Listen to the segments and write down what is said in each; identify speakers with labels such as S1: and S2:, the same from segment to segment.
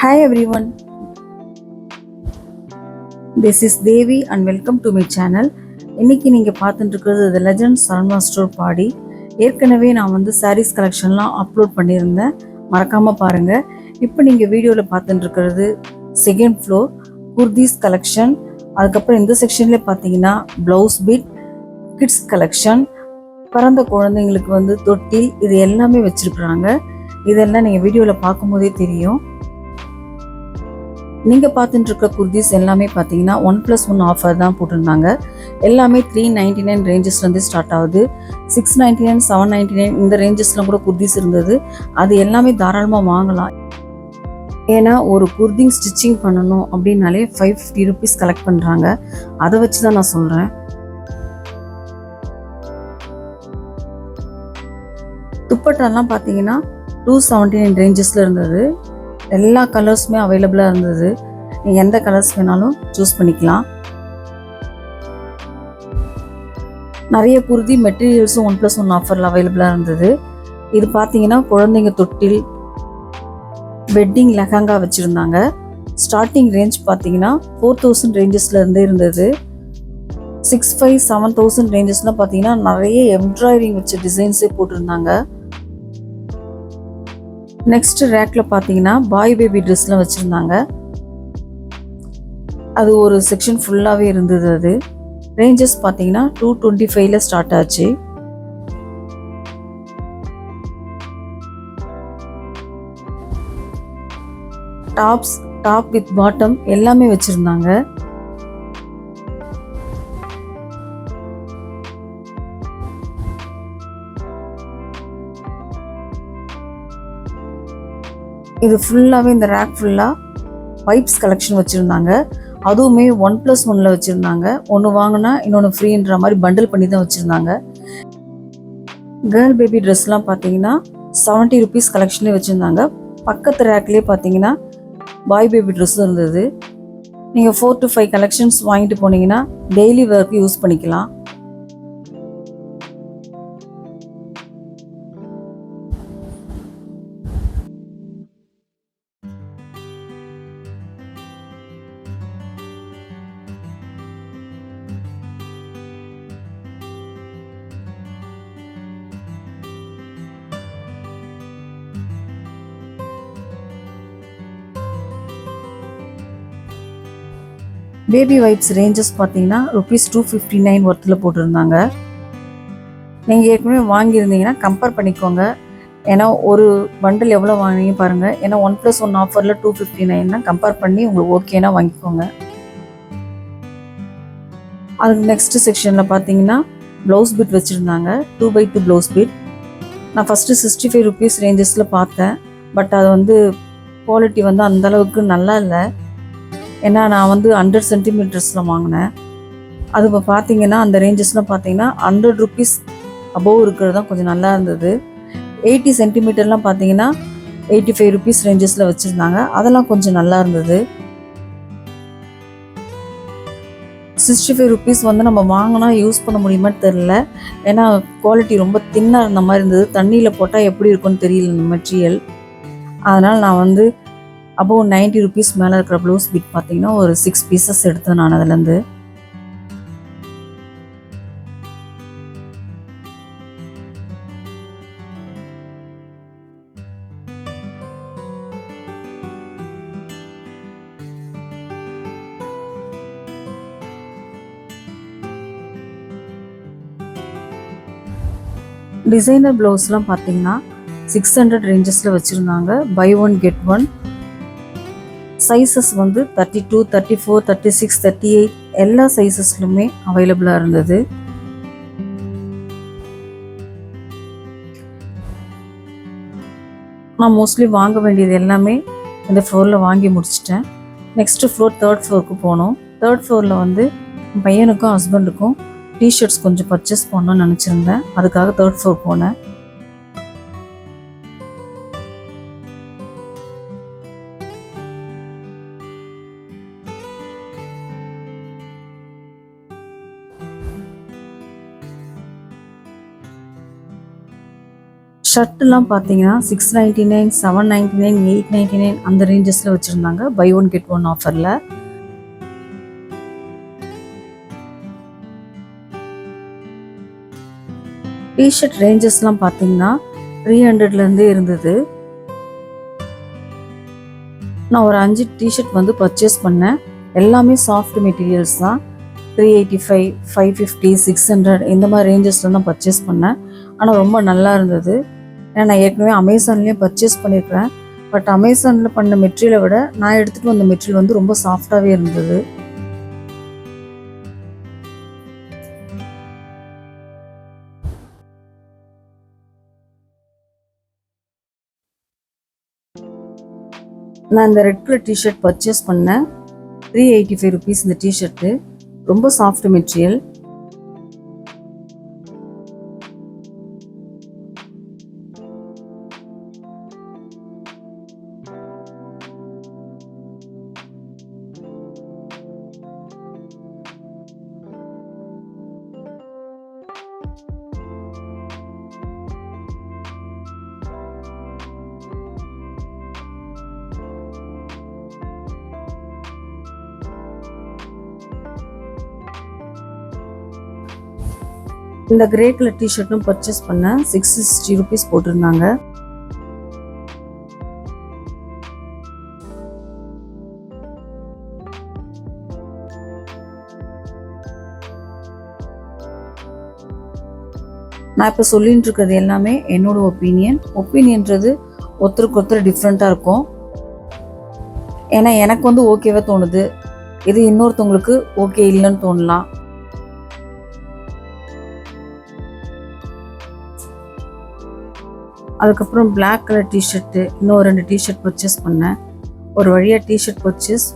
S1: Hi everyone. This is Devi and welcome to my channel. இன்னைக்கு நீங்கள் பார்த்துட்டுருக்கிறது the legend Saravana store பாடி ஏற்கனவே நான் வந்து சாரீஸ் கலெக்ஷன்லாம் அப்லோட் பண்ணியிருந்தேன். மறக்காமல் பாருங்கள் இப்போ நீங்கள் வீடியோவில் பார்த்துட்டுருக்கிறது செகண்ட் ஃப்ளோர் குர்தீஸ் கலெக்ஷன் அதுக்கப்புறம் இந்த செக்ஷன்லேயே பார்த்தீங்கன்னா ப்ளவுஸ் பிட் கிட்ஸ் கலெக்ஷன் பிறந்த குழந்தைங்களுக்கு வந்து தொட்டில் இது எல்லாமே வச்சுருக்குறாங்க. இதெல்லாம் நீங்கள் வீடியோவில் பார்க்கும்போதே தெரியும். நீங்கள் பார்த்துட்டு இருக்க குர்தீஸ் எல்லாமே பார்த்தீங்கன்னா ஒன் ப்ளஸ் ஒன் ஆஃபர் தான் போட்டிருந்தாங்க. எல்லாமே த்ரீ நைன்டி நைன் ரேஞ்சஸ்லேருந்து ஸ்டார்ட் ஆகுது. Six ninety nine seven ninety nine இந்த ரேஞ்சஸ்லாம் கூட குர்தீஸ் இருந்தது. அது எல்லாமே தாராளமாக வாங்கலாம். ஏன்னா ஒரு குர்திங் ஸ்டிச்சிங் பண்ணணும் அப்படின்னாலே ஃபைவ் ஃபிஃப்டி ருபீஸ் கலெக்ட் பண்ணுறாங்க அதை வச்சு தான் நான் சொல்கிறேன் துப்பட்டாலாம் பார்த்தீங்கன்னா டூ செவன்ட்டி நைன் ரேஞ்சஸில் இருந்தது. எல்லா கலர்ஸுமே அவைலபிளாக இருந்தது. நீங்கள் எந்த கலர்ஸ் வேணாலும் சூஸ் பண்ணிக்கலாம். நிறைய குருதி மெட்டீரியல்ஸும் ஒன் ப்ளஸ் ஒன் ஆஃபரில் அவைலபிளாக இருந்தது. இது பார்த்தீங்கன்னா குழந்தைங்க தொட்டில் வெட்டிங் லெஹங்கா வச்சுருந்தாங்க. ஸ்டார்டிங் ரேஞ்ச் பார்த்தீங்கன்னா ஃபோர் தௌசண்ட் ரேஞ்சஸில் இருந்தே இருந்தது. சிக்ஸ் ஃபைவ் செவன் தௌசண்ட் ரேஞ்சஸ்லாம் பார்த்தீங்கன்னா நிறைய எம்ப்ராய்டிங் வச்ச டிசைன்ஸே போட்டிருந்தாங்க. நெக்ஸ்ட் ரேக்கில் பார்த்தீங்கன்னா பாய் பேபி ட்ரெஸ்லாம் வச்சுருந்தாங்க. அது ஒரு செக்ஷன் ஃபுல்லாகவே இருந்தது அது. ரேஞ்சஸ் பார்த்தீங்கன்னா டூ டுவெண்ட்டி ஃபைவ்ல ஸ்டார்ட் ஆச்சு. டாப்ஸ் டாப் வித் பாட்டம் எல்லாமே வச்சுருந்தாங்க. இது ஃபுல்லாகவே இந்த ரேக் ஃபுல்லாக பைப்ஸ் கலெக்ஷன் வச்சுருந்தாங்க. அதுவுமே ஒன் ப்ளஸ் ஒனில் வச்சுருந்தாங்க. ஒன்று வாங்கினா இன்னொன்று ஃப்ரீன்ற மாதிரி பண்டில் பண்ணி தான் வச்சுருந்தாங்க. கேர்ள் பேபி ட்ரெஸ்லாம் பார்த்தீங்கன்னா செவன்ட்டி ருபீஸ் கலெக்ஷன்லேயே வச்சுருந்தாங்க. பக்கத்து ரேக்லேயே பார்த்தீங்கன்னா பாய் பேபி ட்ரெஸ்ஸும் இருந்தது. நீங்கள் ஃபோர் டு ஃபைவ் கலெக்ஷன்ஸ் வாங்கிட்டு போனீங்கன்னா டெய்லி ஒர்க்கு யூஸ் பண்ணிக்கலாம். பேபி வைப்ஸ் ரேஞ்சஸ் பார்த்தீங்கன்னா ருபீஸ் டூ ஃபிஃப்டி நைன் ஒர்த்தில் போட்டிருந்தாங்க. நீங்கள் ஏற்கனவே வாங்கியிருந்தீங்கன்னா கம்பேர் பண்ணிக்கோங்க. ஏன்னா ஒரு பண்டில் எவ்வளோ வாங்கினீங்க பாருங்கள் ஏன்னா ஒன் ப்ளஸ் ஒன் ஆஃபரில் டூ ஃபிஃப்டி நைன்னா கம்பேர் பண்ணி உங்களுக்கு ஓகேனா வாங்கிக்கோங்க. அதுக்கு நெக்ஸ்ட்டு செக்ஷனில் பார்த்தீங்கன்னா ப்ளவுஸ் பிட் வச்சுருந்தாங்க. Two by two blouse bit நான் ஃபஸ்ட்டு சிக்ஸ்டி ஃபைவ் ருபீஸ் ரேஞ்சஸில் பார்த்தேன். பட் அது வந்து குவாலிட்டி வந்து அந்த அளவுக்கு நல்லா இல்லை. ஏன்னா நான் வந்து ஹண்ட்ரட் சென்டிமீட்டர்ஸில் வாங்கினேன். அது இப்போ பார்த்தீங்கன்னா அந்த ரேஞ்சஸ்லாம் பார்த்தீங்கன்னா ஹண்ட்ரட் ருபீஸ் அபோவ் இருக்கிறது தான் கொஞ்சம் நல்லா இருந்தது. எயிட்டி சென்டிமீட்டர்லாம் பார்த்தீங்கன்னா எயிட்டி ஃபைவ் ருபீஸ் ரேஞ்சஸில் வச்சுருந்தாங்க. அதெல்லாம் கொஞ்சம் நல்லா இருந்தது. சிக்ஸ்டி ஃபைவ் ருபீஸ் வந்து நம்ம வாங்கினா யூஸ் பண்ண முடியுமான்னு தெரில ஏன்னா குவாலிட்டி ரொம்ப தின்னாக இருந்த மாதிரி இருந்தது. தண்ணியில் போட்டால் எப்படி இருக்கும்னு தெரியல இந்த மெட்டீரியல் அதனால் நான் வந்து அப்போது நைன்ட்டி ருபீஸ் மேலே இருக்கிற ப்ளவுஸ் பிட் பார்த்தீங்கன்னா ஒரு சிக்ஸ் பீசஸ் எடுத்தேன் நான் அதுலேருந்து. டிசைனர் ப்ளவுஸ்லாம் பார்த்தீங்கன்னா சிக்ஸ் ஹண்ட்ரட் ரேஞ்சஸில் வச்சுருந்தாங்க. Buy one get one sizes வந்து thirty two thirty four thirty six thirty eight எல்லா சைஸஸ்லுமே அவைலபிளாக இருந்தது. நான் மோஸ்ட்லி வாங்க வேண்டியது எல்லாமே இந்த ஃப்ளோரில் வாங்கி முடிச்சிட்டேன். நெக்ஸ்ட்டு ஃப்ளோர் தேர்ட் ஃப்ளோருக்கு போனோம். தேர்ட் ஃப்ளோரில் வந்து என் பையனுக்கும் ஹஸ்பண்டுக்கும் டிஷர்ட்ஸ் கொஞ்சம் பர்ச்சேஸ் பண்ணணும்னு நினச்சிருந்தேன். அதுக்காக தேர்ட் ஃப்ளோர் போனேன். ஷர்ட்டுலாம் பார்த்தீங்கன்னா six ninety nine seven ninety nine eight ninety nine அந்த ரேஞ்சஸில் வச்சுருந்தாங்க. பை ஒன் கெட் ஒன் ஆஃபரில் டிஷர்ட் ரேஞ்சஸ்லாம் பார்த்தீங்கன்னா த்ரீ ஹண்ட்ரட்லேருந்தே இருந்தது. நான் ஒரு அஞ்சு டிஷர்ட் வந்து பர்ச்சேஸ் பண்ணேன். எல்லாமே சாஃப்ட் மெட்டீரியல்ஸ் தான். Three eighty five five fifty six hundred இந்த மாதிரி ரேஞ்சஸில் தான் பர்ச்சேஸ் பண்ணேன். ஆனால் ரொம்ப நல்லா இருந்தது. ஏன்னா நான் ஏற்கனவே அமேசான்லேயே பர்ச்சேஸ் பண்ணியிருக்கிறேன் பட் அமேசானில் பண்ண மெட்டீரியலை விட நான் எடுத்துகிட்டு வந்த மெட்டீரியல் வந்து ரொம்ப சாஃப்டாகவே இருந்தது. நான் இந்த red colour T shirt purchase பண்ணேன். த்ரீ எயிட்டி ஃபைவ் ருபீஸ் இந்த டிஷர்ட்டு ரொம்ப சாஃப்ட் மெட்டீரியல் இந்த கிரே கலர் டிஷர்ட்டும் பர்ச்சேஸ் பண்ணேன் சிக்ஸ் சிக்ஸ்டி ருபீஸ் போட்டிருந்தாங்க. நான் இப்போ சொல்லிட்டு இருக்கிறது எல்லாமே என்னோட ஒப்பீனியன் ஒப்பீனியன்றது ஒருத்தருக்கு ஒருத்தர் டிஃப்ரெண்ட்டாக இருக்கும். ஏன்னா எனக்கு வந்து ஓகேவா தோணுது. இது இன்னொருத்தவங்களுக்கு ஓகே இல்லைன்னு தோணலாம். அதுக்கப்புறம் பிளாக் கலர் டிஷர்ட்டு இன்னும் ரெண்டு டிஷர்ட் பர்ச்சேஸ் பண்ணேன். ஒரு வழியாக டிஷர்ட் பர்ச்சேஸ்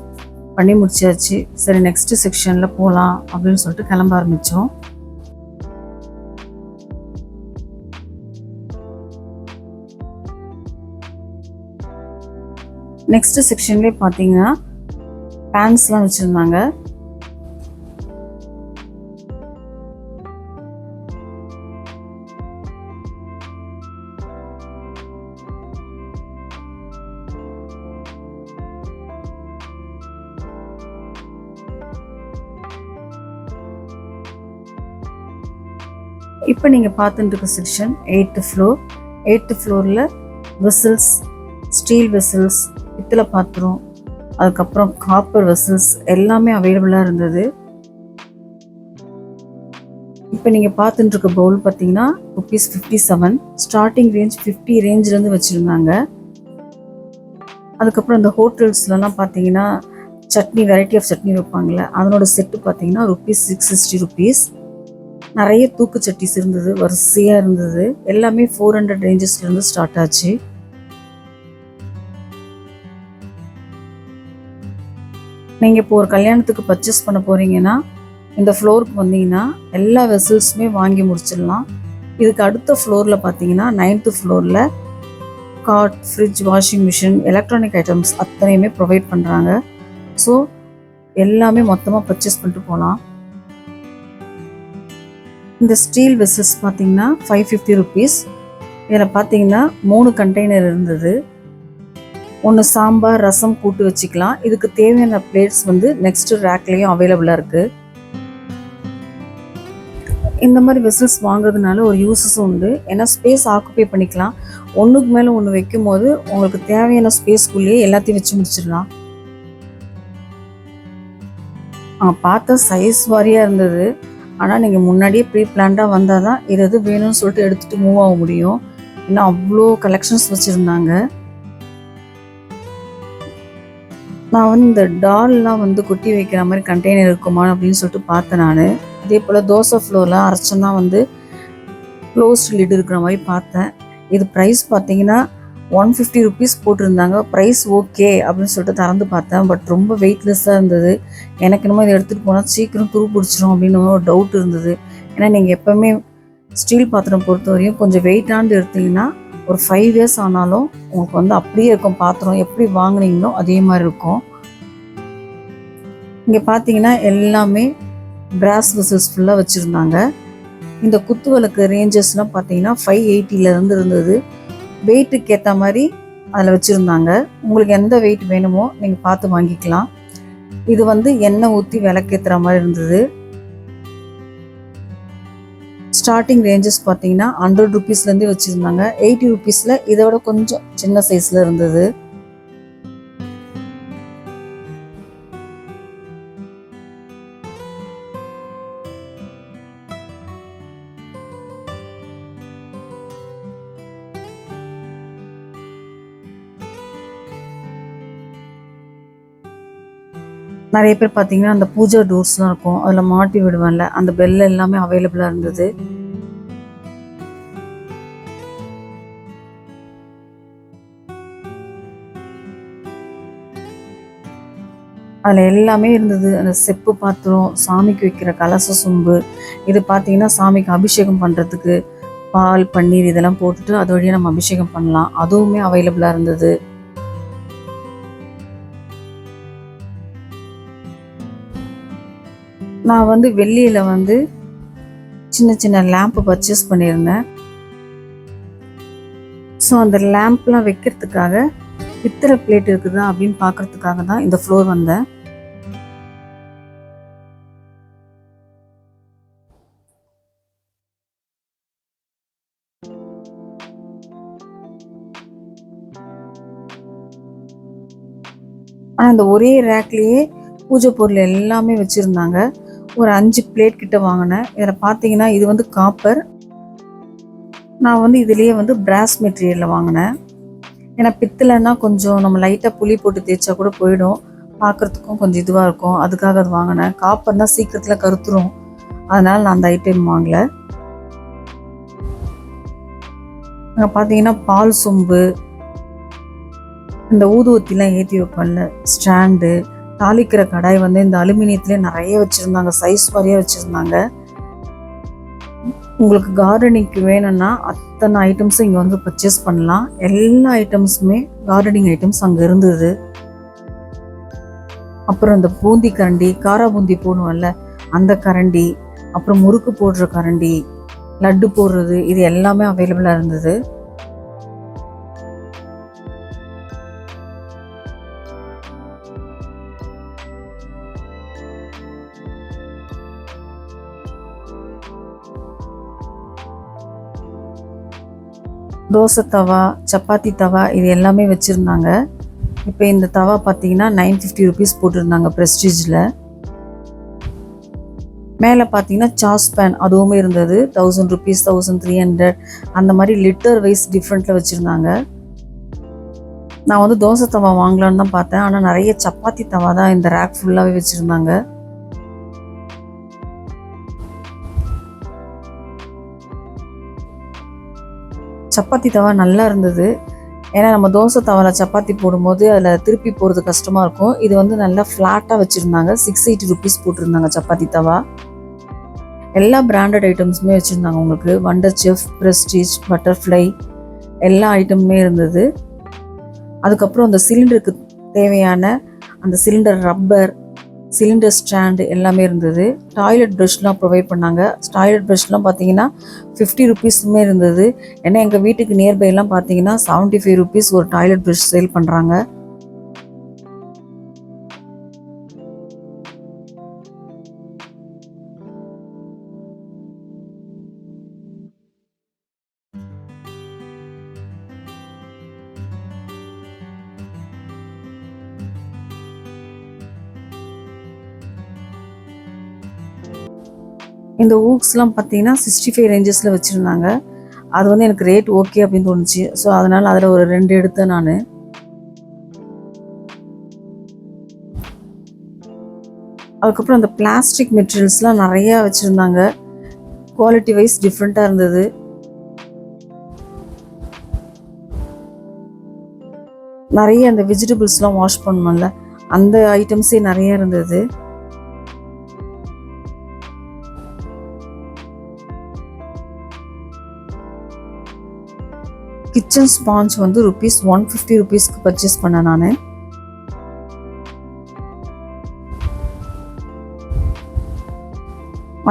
S1: பண்ணி முடிச்சாச்சு. சரி நெக்ஸ்ட் செக்ஷனில் போகலாம் அப்படின்னு சொல்லிட்டு கிளம்ப ஆரம்பித்தோம் நெக்ஸ்ட் செக்ஷன்லேயே பார்த்தீங்கன்னா பேண்ட்ஸ்லாம் வச்சுருந்தாங்க. இப்போ நீங்கள் பார்த்துட்டு இருக்க செக்ஷன் எயித்து ஃப்ளோர் எயித்து ஃப்ளோரில் வெசல்ஸ் ஸ்டீல் வெசல்ஸ் பித்தளை பாத்திரம் அதுக்கப்புறம் காப்பர் வெசல்ஸ் எல்லாமே அவைலபிளாக இருந்தது. இப்போ நீங்கள் பார்த்துட்டு இருக்க பவுல் பார்த்தீங்கன்னா rupees fifty seven starting range fifty ரேஞ்சிலேருந்து வச்சுருந்தாங்க. அதுக்கப்புறம் இந்த ஹோட்டல்ஸ்லலாம் பார்த்தீங்கன்னா சட்னி வெரைட்டி ஆஃப் சட்னி வைப்பாங்களே அதனோட செட்டு பார்த்தீங்கன்னா ருபீஸ் சிக்ஸ் சிக்ஸ்டி ருபீஸ் நிறைய தூக்கு சட்டிஸ் இருந்தது வரிசையாக இருந்தது. எல்லாமே ஃபோர் ஹண்ட்ரட் ரேஞ்சஸ்லேருந்து ஸ்டார்ட் ஆச்சு. நீங்கள் இப்போ ஒரு கல்யாணத்துக்கு பர்ச்சேஸ் பண்ண போகிறீங்கன்னா இந்த ஃப்ளோருக்கு வந்தீங்கன்னா எல்லா வெசல்ஸுமே வாங்கி முடிச்சிடலாம். இதுக்கு அடுத்த ஃப்ளோரில் பார்த்தீங்கன்னா நைன்த்து ஃப்ளோரில் cot fridge washing machine electronic items அத்தனையுமே ப்ரொவைட் பண்ணுறாங்க ஸோ எல்லாமே மொத்தமாக பர்ச்சேஸ் பண்ணிட்டு போகலாம். இந்த ஸ்டீல் வெசஸ் பார்த்தீங்கன்னா ஃபைவ் ஃபிஃப்டி ருபீஸ் இதில் பார்த்தீங்கன்னா மூணு கண்டெய்னர் இருந்தது. ஒன்று சாம்பார் ரசம் கூட்டு வச்சுக்கலாம். இதுக்கு தேவையான பிளேட்ஸ் வந்து நெக்ஸ்ட் ரேக்லேயும் அவைலபிளாக இருக்குது இந்த மாதிரி வெசல்ஸ் வாங்குறதுனால ஒரு யூஸஸும் உண்டு. ஏன்னா ஸ்பேஸ் ஆக்குப்பை பண்ணிக்கலாம். ஒன்றுக்கு மேலே ஒன்று வைக்கும் போது உங்களுக்கு தேவையான ஸ்பேஸ்க்குள்ளேயே எல்லாத்தையும் வச்சு முடிச்சிடலாம். பார்த்தா சைஸ் வாரியாக இருந்தது. ஆனால் நீங்கள் முன்னாடியே ப்ரீ பிளான்டாக வந்தால் தான் இது எது வேணும்னு சொல்லிட்டு எடுத்துகிட்டு மூவ் ஆக முடியும். ஏன்னா அவ்வளோ கலெக்ஷன்ஸ் வச்சுருந்தாங்க. நான் வந்து இந்த டால்லாம் வந்து கொட்டி வைக்கிற மாதிரி கண்டெய்னர் இருக்குமா அப்படின்னு சொல்லிட்டு பார்த்தேன் நான். அதே போல் தோசை ஃப்ளோரில் அரைச்சோன்னா வந்து க்ளோஸ்ட் லிட் இருக்கிற மாதிரி பார்த்தேன். இது ப்ரைஸ் பார்த்தீங்கன்னா ஒன் ஃபிஃப்டி ருபீஸ் போட்டிருந்தாங்க. ப்ரைஸ் ஓகே அப்படின்னு சொல்லிட்டு திறந்து பார்த்தேன். பட் ரொம்ப வெயிட்லெஸ்ஸாக இருந்தது. எனக்கு என்னமோ இதை எடுத்துகிட்டு போனால் சீக்கிரம் துரு பிடிச்சிரும் அப்படின்னு ஒரு டவுட் இருந்தது. ஏன்னா நீங்கள் எப்போவுமே ஸ்டீல் பாத்திரம் பொறுத்த வரையும் கொஞ்சம் வெயிட்டானது எடுத்தீங்கன்னா ஒரு ஃபைவ் இயர்ஸ் ஆனாலும் உங்களுக்கு வந்து அப்படியே இருக்கும். பாத்திரம் எப்படி வாங்குனீங்களோ அதே மாதிரி இருக்கும். இங்கே பார்த்தீங்கன்னா எல்லாமே பிராஸ் வெசல்ஸ் ஃபுல்லாக வச்சுருந்தாங்க. இந்த குத்து விளக்கு ரேஞ்சஸ்லாம் பார்த்தீங்கன்னா ஃபைவ் எயிட்டியிலேருந்து இருந்தது. வெயிட்டுக்கு ஏற்ற மாதிரி அதில் வச்சுருந்தாங்க. உங்களுக்கு எந்த வெயிட் வேணுமோ நீங்கள் பார்த்து வாங்கிக்கலாம். இது வந்து எண்ணெய் ஊற்றி விளக்கேற்றுற மாதிரி இருந்தது. ஸ்டார்டிங் ரேஞ்சஸ் பார்த்தீங்கன்னா ஹண்ட்ரட் ருபீஸ்லேருந்தே வச்சுருந்தாங்க. எயிட்டி ருபீஸில் இதை விட கொஞ்சம் சின்ன சைஸில் இருந்தது. நிறைய பேர் பார்த்தீங்கன்னா அந்த பூஜா டோர்ஸ்லாம் இருக்கும். அதில் மாட்டி விடுவேன்ல. அந்த பெல் எல்லாமே அவைலபிளாக இருந்தது. அதில் எல்லாமே இருந்தது. அந்த செப்பு பாத்திரம் சாமிக்கு வைக்கிற கலச சொம்பு இது பார்த்தீங்கன்னா சாமிக்கு அபிஷேகம் பண்ணுறதுக்கு பால் பன்னீர் இதெல்லாம் போட்டுட்டு அது வழியாக நம்ம அபிஷேகம் பண்ணலாம். அதுவுமே அவைலபிளாக இருந்தது. நான் வந்து வெள்ளியில் வந்து சின்ன சின்ன லேம்ப் பர்ச்சேஸ் பண்ணியிருந்தேன். ஸோ அந்த லேம்ப்லாம் வைக்கிறதுக்காக பித்தளை பிளேட் இருக்குதா அப்படின்னு பார்க்கறதுக்காக தான் இந்த ஃப்ளோர் வந்தேன். ஆனால் அந்த ஒரே ரேக்லேயே பூஜை பொருள் எல்லாமே வச்சுருந்தாங்க. ஒரு அஞ்சு பிளேட் கிட்ட வாங்கினேன். இதில் பார்த்தீங்கன்னா இது வந்து காப்பர் நான் வந்து இதுலேயே வந்து பிராஸ் மெட்டீரியலில் வாங்கினேன். ஏன்னா பித்தளைன்னா கொஞ்சம் நம்ம லைட்டாக புளி போட்டு தேய்ச்சா கூட போயிடும். பார்க்குறதுக்கும் கொஞ்சம் இதுவாக இருக்கும். அதுக்காக அது வாங்கினேன். காப்பர்னா சீக்கிரத்தில் கருத்துரும். அதனால் நான் அந்த ஐட்டம் வாங்கலை. அங்கே பார்த்தீங்கன்னா பால் சொம்பு. இந்த ஊதுவத்திலாம் ஏற்றி வைப்பேன்ல. ஸ்டாண்டு. தாளிக்கிற கடாய் வந்து இந்த அலுமினியத்திலே நிறைய வச்சுருந்தாங்க சைஸ் மாதிரியே வச்சுருந்தாங்க. உங்களுக்கு கார்டனிங்க்கு வேணும்னா அத்தனை ஐட்டம்ஸும் இங்கே வந்து பர்ச்சேஸ் பண்ணலாம். எல்லா ஐட்டம்ஸுமே கார்டனிங் ஐட்டம்ஸ் அங்கே இருந்தது. அப்புறம் இந்த பூந்தி கரண்டி காரா பூந்தி போடுவோம்ல அந்த கரண்டி அப்புறம் முறுக்கு போடுற கரண்டி லட்டு போடுறது இது எல்லாமே அவைலபிளாக இருந்தது. தோசை தவா சப்பாத்தி தவா இது எல்லாமே வச்சுருந்தாங்க. இப்போ இந்த தவா பார்த்தீங்கன்னா நைன் ஃபிஃப்டி ருபீஸ் போட்டிருந்தாங்க ப்ரெஸ்டீஜில் மேலே பார்த்தீங்கன்னா சாஸ் பேன் அதுவுமே இருந்தது. Thousand rupees thousand three hundred அந்த மாதிரி லிட்டர் வைஸ் டிஃப்ரெண்ட்டில் வச்சுருந்தாங்க. நான் வந்து தோசை தவா வாங்கலான்னு தான் பார்த்தேன். ஆனால் நிறைய சப்பாத்தி தவா தான் இந்த ரேக் ஃபுல்லாகவே வச்சுருந்தாங்க. சப்பாத்தி தவா நல்லா இருந்தது. ஏன்னா நம்ம தோசை தவாவில் சப்பாத்தி போடும்போது அதில் திருப்பி போகிறது கஷ்டமாக இருக்கும். இது வந்து நல்லா ஃப்ளாட்டாக வச்சுருந்தாங்க. சிக்ஸ் எயிட்டி ருபீஸ் போட்டிருந்தாங்க சப்பாத்தி தவா. எல்லா பிராண்டட் ஐட்டம்ஸுமே வச்சுருந்தாங்க உங்களுக்கு. வண்டர் செஃப் ப்ரெஸ்டீஜ் பட்டர்ஃப்ளை எல்லா ஐட்டமுமே இருந்தது. அதுக்கப்புறம் அந்த சிலிண்டருக்கு தேவையான அந்த சிலிண்டர் ரப்பர் சிலிண்டர் ஸ்டாண்டு எல்லாமே இருந்தது. டாய்லெட் ப்ரஷ்லாம் ப்ரொவைட் பண்ணாங்க. டாய்லெட் ப்ரஷ்லாம் பார்த்தீங்கன்னா ஃபிஃப்டி ருபீஸுமே இருந்தது. ஏன்னா எங்கள் வீட்டுக்கு நியர்பைலாம் பார்த்தீங்கன்னா செவன்ட்டி ஃபைவ் ருபீஸ் ஒரு டாய்லெட் ப்ரஷ் சேல் பண்ணுறாங்க இந்த ஊக்ஸ்லாம் பார்த்தீங்கன்னா சிக்ஸ்டி ஃபைவ் ரேஞ்சஸில் வச்சுருந்தாங்க. அது வந்து எனக்கு ரேட் ஓகே அப்படின்னு தோணுச்சு. ஸோ அதனால் அதில் ஒரு ரெண்டு எடுத்தேன் நான். அதுக்கப்புறம் அந்த பிளாஸ்டிக் மெட்டீரியல்ஸ்லாம் நிறையா வச்சுருந்தாங்க. குவாலிட்டி வைஸ் டிஃப்ரெண்ட்டாக இருந்தது. நிறைய அந்த வெஜிடபிள்ஸ்லாம் வாஷ் பண்ணோம்ல அந்த ஐட்டம்ஸே நிறைய இருந்தது. கிச்சன் ஸ்பாஞ்ச் வந்து ருபீஸ் ஒன் ஃபிஃப்டி ருபீஸ்க்கு பர்ச்சேஸ் பண்ணேன் நான்.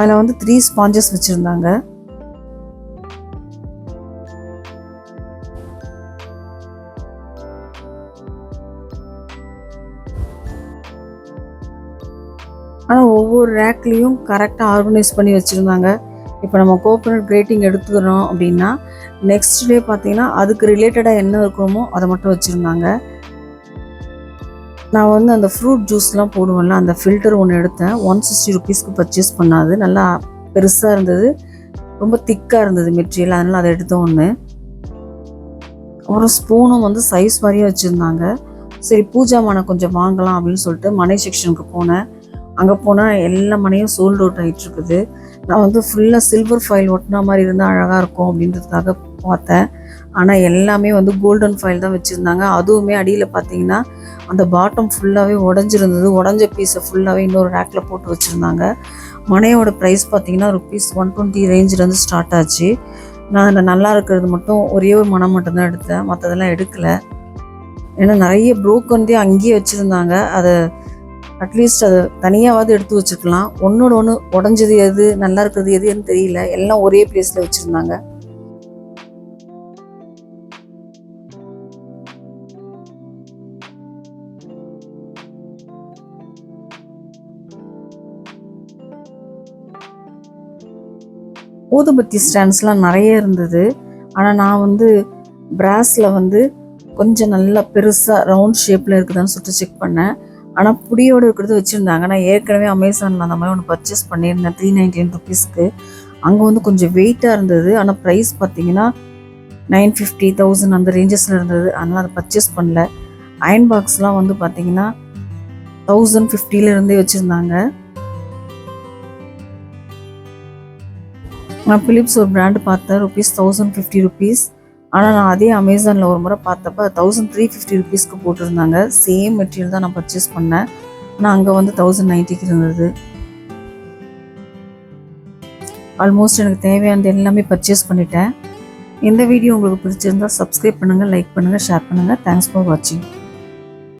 S1: அதில் வந்து த்ரீ ஸ்பாஞ்சஸ் வச்சுருந்தாங்க. ஆனால் ஒவ்வொரு ரேக்லேயும் கரெக்டாக ஆர்கனைஸ் பண்ணி வச்சுருந்தாங்க. இப்போ நம்ம கோகோனட் கிரேட்டிங் எடுத்துக்கிறோம் அப்படின்னா நெக்ஸ்ட் டே பார்த்தீங்கன்னா அதுக்கு ரிலேட்டடாக என்ன இருக்கணுமோ அதை மட்டும் வச்சுருந்தாங்க. நான் வந்து அந்த ஃப்ரூட் ஜூஸ்லாம் போடுவேன்ல அந்த ஃபில்டர் ஒன்று எடுத்தேன். ஒன் சிக்ஸ்டி ருபீஸ்க்கு பர்ச்சேஸ் பண்ணாது. நல்லா பெருசாக இருந்தது. ரொம்ப திக்காக இருந்தது மெட்டீரியல் அதனால் அதை எடுத்த ஒன்று அப்புறம் ஸ்பூனும் வந்து சைஸ் மாதிரியே வச்சுருந்தாங்க. சரி பூஜா மனை கொஞ்சம் வாங்கலாம் அப்படின்னு சொல்லிட்டு மனை செக்ஷனுக்கு போனேன். அங்கே போனால் எல்லா மனையும் சோல்ட் அவுட் ஆகிட்டு இருக்குது. நான் வந்து ஃபுல்லாக சில்வர் ஃபைல் ஒட்டின மாதிரி இருந்தால் அழகாக இருக்கும் அப்படின்றதுக்காக பார்த்தேன். ஆனால் எல்லாமே வந்து கோல்டன் ஃபைல் தான் வச்சுருந்தாங்க. அதுவுமே அடியில் பார்த்தீங்கன்னா அந்த பாட்டம் ஃபுல்லாகவே உடஞ்சிருந்தது. உடஞ்ச பீஸை ஃபுல்லாகவே இன்னொரு ரேக்கில் போட்டு வச்சுருந்தாங்க. மனையோட ப்ரைஸ் பார்த்தீங்கன்னா ருபீஸ் ஒன் டுவெண்ட்டி ரேஞ்சிலேருந்து ஸ்டார்ட் ஆச்சு. நான் அதில் நல்லா இருக்கிறது மட்டும் ஒரே ஒரு மனம் மட்டும்தான் எடுத்தேன். மற்றதெல்லாம் எடுக்கலை. ஏன்னா நிறைய ப்ரோக்கன் வந்து அங்கேயே வச்சுருந்தாங்க. அதை அட்லீஸ்ட் அதை தனியாவது எடுத்து வச்சுக்கலாம். ஒன்றோட ஒன்று உடஞ்சது எது நல்லா இருக்கிறது எதுன்னு தெரியல. எல்லாம் ஒரே பிளேஸில் வச்சுருந்தாங்க. ஊதுபத்தி ஸ்டாண்ட்ஸ்லாம் நிறைய இருந்தது. ஆனால் நான் வந்து பிராஸில் வந்து கொஞ்சம் நல்லா பெருசாக ரவுண்ட் ஷேப்பில் இருக்குதான்னு சொல்லிட்டு செக் பண்ணேன். ஆனால் புடியோடு இருக்கிறது வச்சுருந்தாங்க. நான் ஏற்கனவே அமேசானில் அந்த மாதிரி ஒன்று பர்ச்சேஸ் பண்ணியிருந்தேன். த்ரீ நைன்டீன் ருபீஸ்க்கு அங்கே வந்து கொஞ்சம் வெயிட்டாக இருந்தது. ஆனால் ப்ரைஸ் பார்த்தீங்கன்னா நைன் ஃபிஃப்டி தௌசண்ட் அந்த ரேஞ்சஸில் இருந்தது. அதனால் அதை பர்ச்சேஸ் பண்ணல. அயன் பாக்ஸ்லாம் வந்து பார்த்தீங்கன்னா தௌசண்ட் ஃபிஃப்டிலேருந்தே வச்சுருந்தாங்க. நான் பிலிப்ஸ் ஒரு பிராண்டு பார்த்தேன். ருபீஸ் தௌசண்ட் ஃபிஃப்டி ருபீஸ் ஆனால் நான் அதே அமேசானில் ஒரு முறை பார்த்தப்ப தௌசண்ட் த்ரீ ஃபிஃப்டி ருபீஸ்க்கு போட்டிருந்தாங்க. சேம் மெட்டீரியல் தான் நான் பர்ச்சேஸ் பண்ணேன். ஆனால் அங்கே வந்து தௌசண்ட் நைன்ட்டிக்கு இருந்தது. ஆல்மோஸ்ட் எனக்கு தேவையானது எல்லாமே பர்ச்சேஸ் பண்ணிட்டேன். இந்த வீடியோ உங்களுக்கு பிடிச்சிருந்தா சப்ஸ்கிரைப் பண்ணுங்கள் லைக் பண்ணுங்கள் ஷேர் பண்ணுங்கள் தேங்க்ஸ் ஃபார் வாட்சிங்